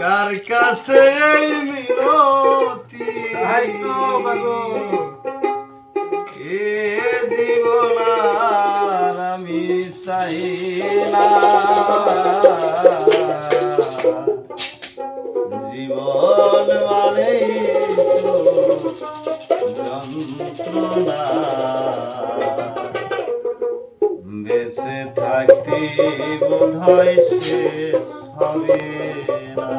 কার কাছে মিনতি। এ জীবনার আমি চাই না জীবন মানেই যন্ত্রণা থাকতে বোধ হয় শেষ হবে না।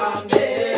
Amen.